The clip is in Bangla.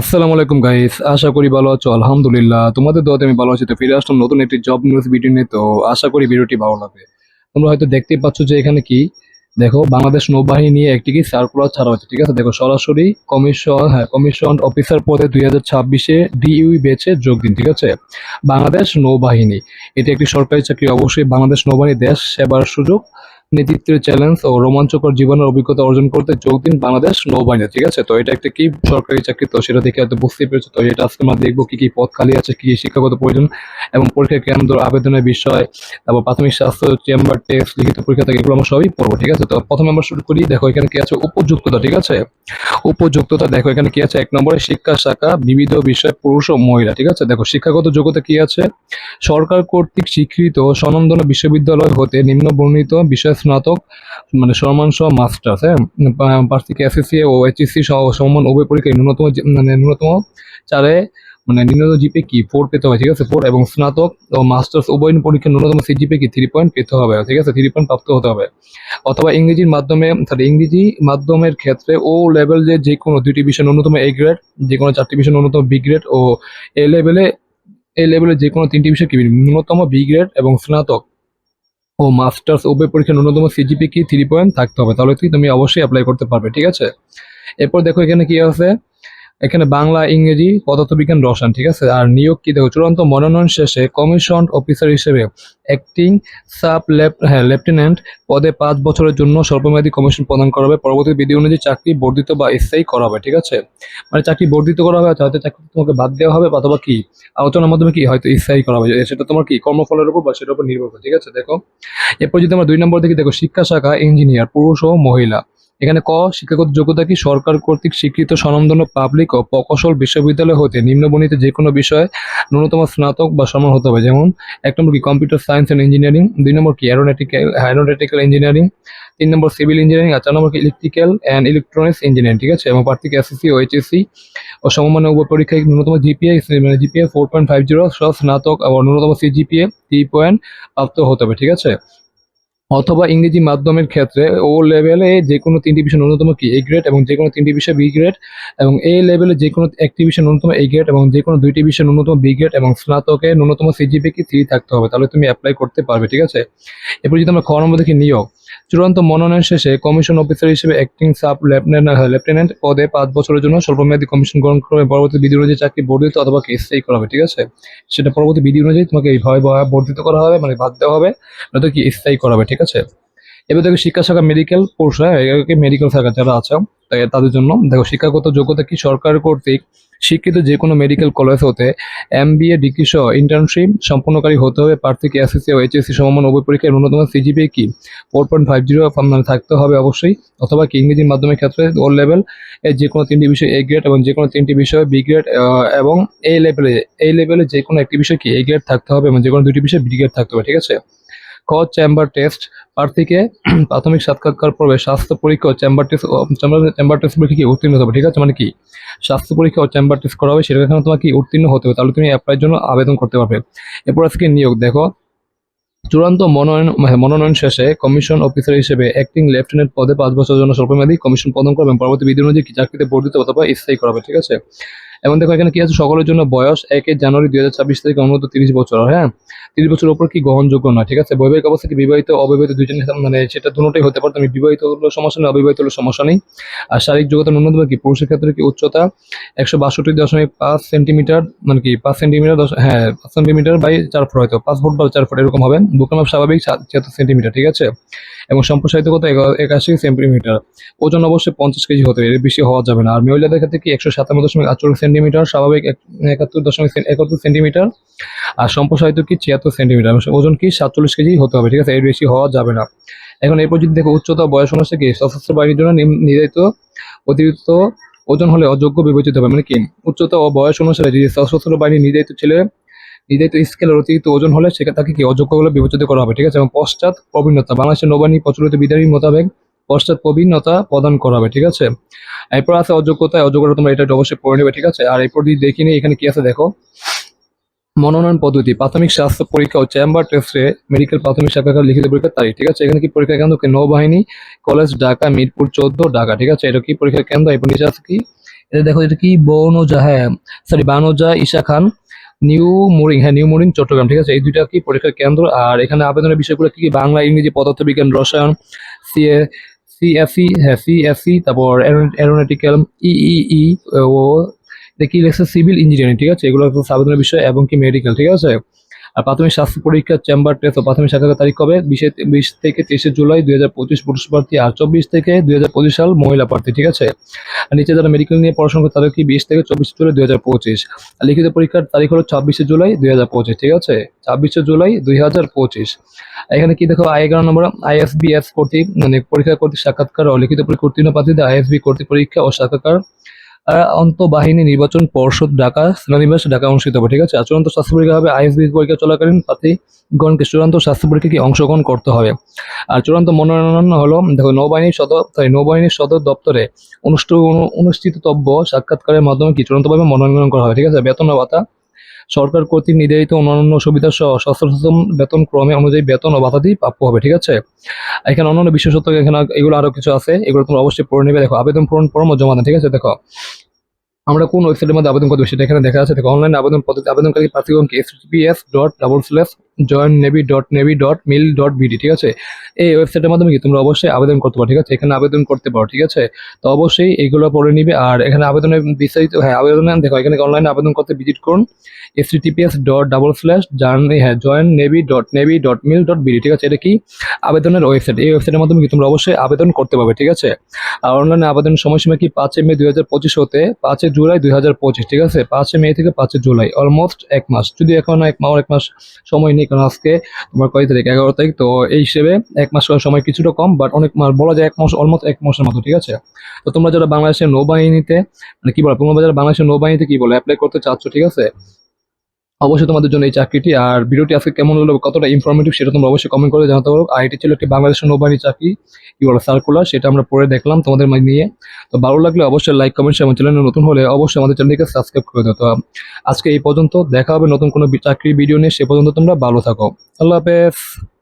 আসসালামু আলাইকুম গাইস আশা করি ভালো আছো। আলহামদুলিল্লাহ, তোমাদের দোয়াতে আমি ভালো আছি। তো ফিরে আসলাম নতুন একটি জব নিউজ ভিডিও নিয়ে। তো আশা করি ভিডিওটি ভালো লাগবে। তোমরা হয়তো দেখতেই পাচ্ছ যে এখানে কি? দেখো, বাংলাদেশ নৌবাহিনী নিয়ে একটি কি সার্কুলার ছাড়া হচ্ছে ঠিক আছে? দেখো, সরাসরি কমিশন হ্যাঁ কমিশন অফিসার পদে দুই হাজার ছাব্বিশে ডিইউই বেচে যোগ দিন, ঠিক আছে? বাংলাদেশ নৌবাহিনী। এটি একটি সরকারি চাকরি। অবশ্যই বাংলাদেশ নৌবাহিনী দেশ সেবার সুযোগ। নেতৃত্বের চ্যালেঞ্জ ও রোমাঞ্চকর জীবনের অভিজ্ঞতা অর্জন করতে যোগ দিন বাংলাদেশ নৌবাহিনী, ঠিক আছে? তো এটা একটা কি সরকারি চাকরি? তো সেটা দেখে হয়তো বুঝতে পেরেছ। তো এটা আজকে আমরা দেখব কি কি পদ খালি আছে, কি কি শিক্ষাগত প্রয়োজন এবং পরীক্ষা কেন্দ্র, আবেদনের বিষয়, তারপর প্রাথমিক স্বাস্থ্য চেম্বার টেস্ট লিখিত পরীক্ষা থাকে এগুলো আমরা সবই পড়ব, ঠিক আছে? তো প্রথমে আমরা শুরু করি, দেখো এখানে কি আছে উপযুক্ততা, ঠিক আছে? উপযুক্ততা। দেখো, এখানে কি আছে? এক নম্বরে শিক্ষা শাখা, বিবিধ বিষয়, পুরুষ ও মহিলা, ঠিক আছে? দেখো, শিক্ষাগত যোগ্যতা কি আছে? সরকার কর্তৃক স্বীকৃত সনন্দন বিশ্ববিদ্যালয় হতে নিম্ন বর্ণিত বিষয় স্নাতক মানে সম্মান সহ মাস্টার্স হ্যাঁ? প্রার্থীকে এসএসসি ও এইচএসসি সহ সমান উভয় পরীক্ষায় ন্যূনতম মানে ন্যূনতম চারে মানে নিম্নতম জিপে কি? ফোর পেতে হবে, ঠিক আছে? ফোর এবং স্নাতক ও মাস্টার্স উভয় পরীক্ষায় ন্যূনতম সিজিপে কি? থ্রি পয়েন্ট পেতে হবে, ঠিক আছে? থ্রি পয়েন্ট প্রাপ্ত হতে হবে। অথবা ইংরেজির মাধ্যমে সরি ইংরেজি মাধ্যমের ক্ষেত্রে ও লেভেল যে কোনো দুইটি বিষয় ন্যূনতম এ গ্রেড যে কোনো চারটি বিষয় ন্যূনতম বি গ্রেড ও এ লেভেলে এই লেভেলে যে কোনো তিনটি বিষয় কি? ন্যূনতম বি গ্রেড এবং স্নাতক ও মাস্টার্স উভয় পরীক্ষা ন্যূনতম সিজিপি কি? থ্রি পয়েন্ট থাকতে হবে। তাহলে তুমি অবশ্যই অ্যাপ্লাই করতে পারবে, ঠিক আছে? এরপর দেখো এখানে কি আছে? এখানে বাংলা, ইংরেজি, পদার্থবিজ্ঞান, রসায়ন, ঠিক আছে? আর নিয়োগ কি? দেখো, চূড়ান্ত মনোনয়ন শেষে কমিশন অফিসার হিসেবে অ্যাক্টিং সাব হ্যাঁ লেফটেন্যান্ট পদে পাঁচ বছরের জন্য স্বল্পমেয়াদী কমিশন প্রদান করা হবে। পরবর্তী বিধি অনুযায়ী চাকরি বর্ধিত বা স্থায়ী করা হবে, ঠিক আছে? মানে চাকরি বর্ধিত করা হবে, হয়তো চাকরি তোমাকে বাদ দেওয়া হবে অথবা কি? আলোচনার মাধ্যমে কি? হয়তো স্থায়ী করা হবে। সেটা তোমার কি? কর্মফলের উপর বা সেটার উপর নির্ভর করে, ঠিক আছে? দেখো, এরপর যদি আমরা দুই নম্বর দেখি, দেখো, শিক্ষা শাখা, ইঞ্জিনিয়ার, পুরুষ ও মহিলা। এখানে ক, শিক্ষাগত যোগ্যতা কি? সরকার কর্তৃক স্বীকৃত স্বনামধন্য পাবলিক ও প্রকৌশল বিশ্ববিদ্যালয় হতে নিম্নবণিত যে কোনো বিষয়ে ন্যূনতম স্নাতক বা সমান হতে হবে। যেমন, এক নম্বর কি? কম্পিউটার সায়েন্স অ্যান্ড ইঞ্জিনিয়ারিং দুই নম্বর কি? অ্যারোনটিক্যাল অ্যারোনটিক্যাল ইঞ্জিনিয়ারিং তিন নম্বর সিভিল ইঞ্জিনিয়ারিং আর চার নম্বর কি? ইলেকট্রিক্যাল অ্যান্ড ইলেকট্রনিক্স ইঞ্জিনিয়ারিং ঠিক আছে? এবং প্রার্থীকে এসএসসি ও এইচএসসি ও সমমানের উপ পরীক্ষায় ন্যূনতম জিপিএ মানে GPA four point five zero সহ স্নাতক এবং ন্যূনতম সিজিপিএ থ্রি পয়েন্ট প্রাপ্ত হতে হবে, ঠিক আছে? অথবা ইংরেজি মাধ্যমের ক্ষেত্রে ও লেভেলে যে কোনো তিনটি বিষয় ন্যূনতম কি? এ গ্রেড এবং যে কোনো তিনটি বিষয় বি গ্রেড এবং এ লেভেলে যে কোনো একটি বিষয় ন্যূনতম এ গ্রেড এবং যে কোনো দুইটি বিষয় ন্যূনতম বি গ্রেড এবং স্নাতকে ন্যূনতম সিজিপি কি? থ্রি থাকতে হবে। তাহলে তুমি অ্যাপ্লাই করতে পারবে, ঠিক আছে? এরপর যদি আমরা খ নম্বর দেখি নিয়োগ। চূড়ান্ত মনোনয়ন শেষে কমিশন অফিসার হিসেবে অ্যাক্টিং সাব লেফটেন্যান্ট পদে পাঁচ বছরের জন্য স্বল্পমেয়াদী কমিশন গ্রহণ করবে পরবর্তী বিধি অনুযায়ী চাকরি বর্ধিত অথবা কি স্থায়ী করা হবে, ঠিক আছে? সেটা পরবর্তী বিধি অনুযায়ী তোমাকে এই ভয় ভয় বর্ধিত করা হবে মানে বাদ দেওয়া হবে, নয়তো কি স্থায়ী করা হবে, ঠিক আছে? এবার দেখো শিক্ষা শাখা মেডিকেল হ্যাঁ মেডিকেল শাখা যারা আছে তাদের জন্য দেখো শিক্ষাগত যোগ্যতা কি সরকার কর্তৃক শিক্ষিত যে কোনো মেডিকেল কলেজ হতে এম বি এ ডিগ্রি সহ ইন্টার্নশিপ সম্পন্নকারী হতে হবে। প্রার্থীকে এসএসসি ও এইচএসসি সমমান উভয় পরীক্ষায় ন্যূনতম সিজিপিএ কি? ফোর পয়েন্ট ফাইভ জিরো থাকতে হবে অবশ্যই। অথবা কি ইংরেজি মাধ্যমের ক্ষেত্রে ওর লেভেল এর যে কোনো তিনটি বিষয় এ গ্রেড এবং যে কোনো তিনটি বিষয় বি গ্রেড এবং এই লেভেলে এই লেভেলে যে কোনো একটি বিষয় কি এ গ্রেড থাকতে হবে এবং যে কোনো দুটি বিষয় বি গ্রেড থাকতে হবে, ঠিক আছে? ক চেম্বার টেস্ট প্রার্থীকে প্রাথমিক সাক্ষাৎকার পর্বে স্বাস্থ্য পরীক্ষা ও চেম্বার টেস্ট চেম্বার টেস্ট পরীক্ষা কি উত্তীর্ণ হবে, ঠিক আছে? মানে কি? স্বাস্থ্য পরীক্ষা ও চেম্বার টেস্ট করা হবে, সেটা এখানে তোমার কি উত্তীর্ণ হতে হবে, তাহলে তুমি অ্যাপ্লাইয়ের জন্য আবেদন করতে পারবে। এরপর আজকে নিয়োগ, দেখো। চূড়ান্ত মনোনয়ন মানে মনোনয়ন শেষে কমিশন অফিসার হিসেবে অ্যাক্টিং লেফটেন্যান্ট পদে পাঁচ বছরের জন্য স্বল্পমেয়াদী কমিশন প্রদান করবে এবং পরবর্তী বিধি অনুযায়ী চাকরিতে বর্ধিত অথবা স্থায়ী করা হবে, ঠিক আছে? এবং দেখো এখানে কি আছে? সকলের জন্য বয়স এক জানুয়ারি দুই হাজার ছাব্বিশ তারিখ অনুমত তিরিশ বছর হ্যাঁ? তিরিশ বছর ওপর কি গ্রহণযোগ্য নয়, ঠিক আছে? বৈবাহিক অবস্থা কি বিবাহিত, অবিবাহিত দুজনে মানে সেটা দুটোই হতে পারে, তুমি বিবাহিত হলো সমস্যা নেই, অবিবাহিত হলো সমস্যা নেই। আর শারীরিক যোগ্যতা ন্যূনতম কি? পুরুষের ক্ষেত্রে কি উচ্চতা একশো বাষট্টি দশমিক পাঁচ সেন্টিমিটার মানে কি পাঁচ সেন্টিমিটার দশ হ্যাঁ পাঁচ সেন্টিমিটার বাই চার ফুট হয়তো, পাঁচ ফুট বা চার ফুট এরকম হবে। বুকের মাপ স্বাভাবিক ছিয়াত্তর সেন্টিমিটার, ঠিক আছে? এবং সম্প্রসারিত কত? একাশি সেন্টিমিটার। ওজন অবশ্যই পঞ্চাশ কেজি হতে, এর বেশি হওয়া যাবে না। আর মহিলাদের ক্ষেত্রে কি একশো সাতান্ন দশমিক আটচল্লিশ সেন্টিমিটার, স্বাভাবিক এক- একাত্তর দশমিক একাত্তর সেন্টিমিটার আর সম্প্রসারিত কি? ছিয়াত্তর সেন্টিমিটার। ওজন কি? সাতচল্লিশ কেজি হতে হবে, ঠিক আছে? এর বেশি হওয়া যাবে না। এখন এরপর যদি দেখো উচ্চতা বয়স অনুসারে কি? সশস্ত্র বাহিনীর জন্য নির্ধারিত অতিরিক্ত ওজন হলে অযোগ্য বিবেচিত হবে। মানে কি? উচ্চতা ও বয়স অনুসারে যদি সশস্ত্র বাহিনী নির্ধারিত ছেলে, নির্ধারিত স্কেলের অতিরিক্ত ওজন হলে সেটা তাকে কি? অযোগ্য বলে বিবেচিত করা হবে, ঠিক আছে? এবং পশ্চাৎ প্রবীণতা বাংলাদেশের নৌবাহিনী প্রচলিত বিধানী মোতাবেক প্রবীণতা প্রদান করা হবে, ঠিক আছে? এরপর আছে অযোগ্যতা অযোগ্যতা তোমরা এটা অবশ্যই পড়ে নেবে, ঠিক আছে? আর এরপর যদি দেখি নি এখানে কি আছে দেখো? মনোনয়ন পদ্ধতি, প্রাথমিক স্বাস্থ্য পরীক্ষা ও চেম্বার টেস্টে মেডিকেল প্রাথমিক শাখার লিখিত পরীক্ষার তারিখ, ঠিক আছে? এখানে কি পরীক্ষা কেন্দ্র? নৌবাহিনী, কলেজ, ঢাকা, মিরপুর, চোদ্দ, ঢাকা, ঠিক আছে? এটা কি পরীক্ষার কেন্দ্র? এরপর নিচে আছে কি? এটা দেখো, এটা কি? বনজা হ্যাঁ সরি বানজা, ঈশা খান, নিউ মোরিং হ্যাঁ নিউ মোরিং, চট্টগ্রাম, ঠিক আছে? এই দুইটা কি পরীক্ষার কেন্দ্র? আর এখানে আবেদনের বিষয়গুলো কি কি? বাংলা, ইংরেজি, পদার্থবিজ্ঞান, রসায়ন সিএ সিএসি হ্যাঁ সিএসসি তারপর অ্যারোনটিক্যাল ইই ও এটা কি লেখছে সিভিল ইঞ্জিনিয়ারিং ঠিক আছে? এগুলো সাবধানের বিষয় এবং কি মেডিকেল ঠিক আছে? আর প্রাথমিক স্বাস্থ্য পরীক্ষা চেম্বার টেস্ট ও প্রাথমিক সাক্ষাতের তারিখ হবে বিশে বিশ থেকে তেইশে জুলাই দুই হাজার পঁচিশ পুরুষ প্রার্থী আর চব্বিশ থেকে দুই হাজার পঁচিশ সাল মহিলা প্রার্থী, ঠিক আছে? আর নিচে যারা মেডিকেল নিয়ে পড়াশোনা করে তাদের কি বিশ থেকে চব্বিশ জুলাই দুই হাজার পঁচিশ? আর লিখিত পরীক্ষার তারিখ হলো ছাব্বিশে জুলাই দুই হাজার পঁচিশ, ঠিক আছে? ছাব্বিশে জুলাই দুই হাজার পঁচিশ। এখানে কি দেখো আই এগারো নম্বর আইএসবিএস কর্তৃক মানে পরীক্ষা কর্তৃক সাক্ষাৎকার ও লিখিত পরীক্ষা উত্তীর্ণ প্রার্থীদের আইএসবি কর্তৃক পরীক্ষা ও সাক্ষাৎকার আর আন্তঃবাহিনী নির্বাচন পর্ষদ ঢাকা, সেনানিবাস ঢাকা অনুষ্ঠিত হবে, ঠিক আছে? চূড়ান্ত স্বাস্থ্য পরীক্ষা হবে আইএসবি পরীক্ষা চলাকালীন প্রার্থীগণকে চূড়ান্ত স্বাস্থ্য পরীক্ষা কি অংশগ্রহণ করতে হবে? আর চূড়ান্ত মনোনয়ন হলো, দেখো নৌবাহিনীর সদর সরি নৌবাহিনীর সদর দপ্তরে অনুষ্ঠিত অনুষ্ঠিতব্য সাক্ষাৎকারের মাধ্যমে কি চূড়ান্তভাবে মনোনয়ন করা হবে, ঠিক আছে? বেতন ভাতা সরকার কর্তৃক নির্ধারিত অন্যান্য সুবিধা সহ সশ্রম বেতন ক্রমে অনুযায়ী বেতন ও বাধা ভাতাদি প্রাপ্য হবে, ঠিক আছে? এখানে অন্যান্য বিশেষত্ব এখানে এগুলো আরও কিছু আছে, এগুলো তোমরা অবশ্যই পড়ে নেবে। দেখো, আবেদন পূরণ ফর্ম ও জমা ঠিক আছে? দেখো, আমরা কোন ওয়েবসাইটের মধ্যে আবেদন করতে সেটা এখানে দেখা যাচ্ছে দেখো অনলাইন আবেদন পদ্ধতি আবেদনকারী প্রার্থীগণকে S dot double slash join navy dot navy dot mil dot BD ঠিক আছে? এই ওয়েবসাইটের মাধ্যমে কি তোমরা অবশ্যই আবেদন করতে পারো, ঠিক আছে? এখানে আবেদন করতে পারো, ঠিক আছে? তো অবশ্যই এইগুলো পড়ে নিবে, আর এখানে আবেদনের বিস্তারিত হ্যাঁ আবেদন, দেখো, এখানে অনলাইনে আবেদন করতে ভিজিট করুন S dot double slash journey হ্যাঁ join navy dot navy dot mil dot BD ঠিক আছে? এটা কি আবেদনের ওয়েবসাইট এই ওয়েবসাইটের মাধ্যমে কি তোমরা অবশ্যই আবেদন করতে পারবে, ঠিক আছে? আর অনলাইনে আবেদনের সময়সীমা কি পাঁচই মে দুই হাজার পঁচিশ হতে পাঁচই জুলাই দুই হাজার পঁচিশ, ঠিক আছে? পাঁচই মে থেকে পাঁচই জুলাই অলমোস্ট এক মাস। যদি এখন এক মাস এক মাস সময় নেই কারণ আজকে তোমার কয় তারিখ? এগারো তারিখ। তো এই হিসেবে এক মাস সময় কিছুটা কম বাট অনেক মাস বলা যায় এক মাস অলমোস্ট এক মাসের মতো, ঠিক আছে? তো তোমরা যারা বাংলাদেশের নৌবাহিনীতে মানে কি বলো তোমরা যারা বাংলাদেশের নৌবাহিনীতে কি বলো অ্যাপ্লাই করতে চাচ্ছ, ঠিক আছে? অবশ্যই তোমাদের জন্য এই চাকরিটি। আর ভিডিওটি আজকে কেমন হলো, কতটা ইনফরমেটিভ সেটা তোমরা অবশ্যই কমেন্ট করে জানাতে পারো। আর এটি ছিল একটি বাংলাদেশ নৌবাহিনী চাকরি বলো সার্কুলার সেটা আমরা পরে দেখলাম তোমাদের নিয়ে। তো ভালো লাগলে অবশ্যই লাইক কমেন্ট এবং চ্যানেলে নতুন হলে অবশ্যই আমাদের চ্যানেলকে সাবস্ক্রাইব করে দাও। আজকে এই পর্যন্ত, দেখা হবে নতুন কোনো চাকরি ভিডিও নিয়ে, সে পর্যন্ত তোমরা ভালো থাকো। আল্লাহ হাফেজ।